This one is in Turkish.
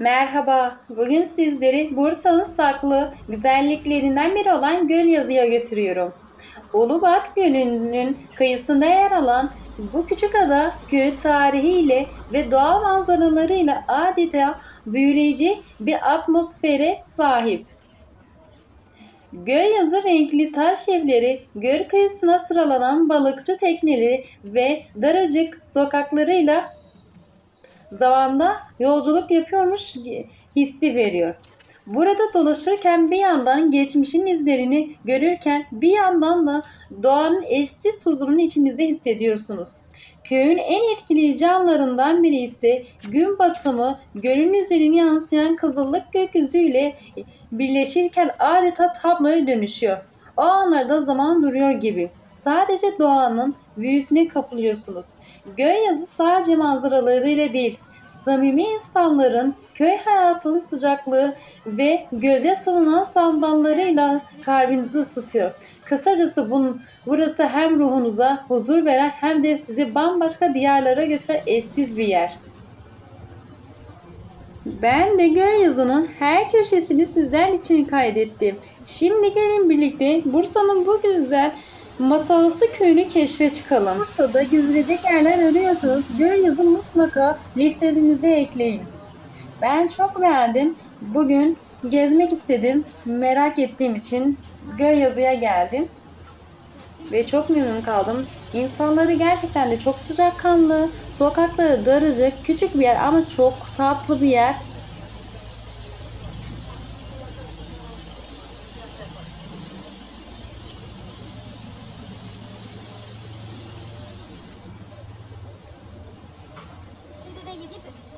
Merhaba, bugün sizleri Bursa'nın saklı güzelliklerinden biri olan Gölyazı'ya götürüyorum. Ulubat Gölü'nün kıyısında yer alan bu küçük ada köy tarihiyle ve doğal manzaralarıyla adeta büyüleyici bir atmosfere sahip. Gölyazı renkli taş evleri, göl kıyısına sıralanan balıkçı tekneleri ve daracık sokaklarıyla zamanda yolculuk yapıyormuş hissi veriyor. Burada dolaşırken bir yandan geçmişin izlerini görürken bir yandan da doğanın eşsiz huzurunu içinizde hissediyorsunuz. Köyün en etkileyici anlarından biri ise gün batımı gölün üzerine yansıyan kızıllık gökyüzüyle birleşirken adeta tabloya dönüşüyor. O anlarda zaman duruyor gibi. Sadece doğanın büyüsüne kapılıyorsunuz. Gölyazı sadece manzaralarıyla değil, samimi insanların köy hayatının sıcaklığı ve gölde savunan sandallarıyla kalbinizi ısıtıyor. Kısacası bunun, burası hem ruhunuza huzur veren hem de sizi bambaşka diyarlara götüren eşsiz bir yer. Ben de Gölyazı'nın her köşesini sizler için kaydettim. Şimdi gelin birlikte Bursa'nın bu güzel masalsı köyünü keşfe çıkalım. Bursa'da gezilecek yerler arıyorsanız Gölyazı mutlaka listenize ekleyin. Ben çok beğendim. Bugün gezmek istedim. Merak ettiğim için Gölyazı'ya geldim. Ve çok memnun kaldım. İnsanları gerçekten de çok sıcakkanlı. Sokakları daracık, küçük bir yer ama çok tatlı bir yer. Египет.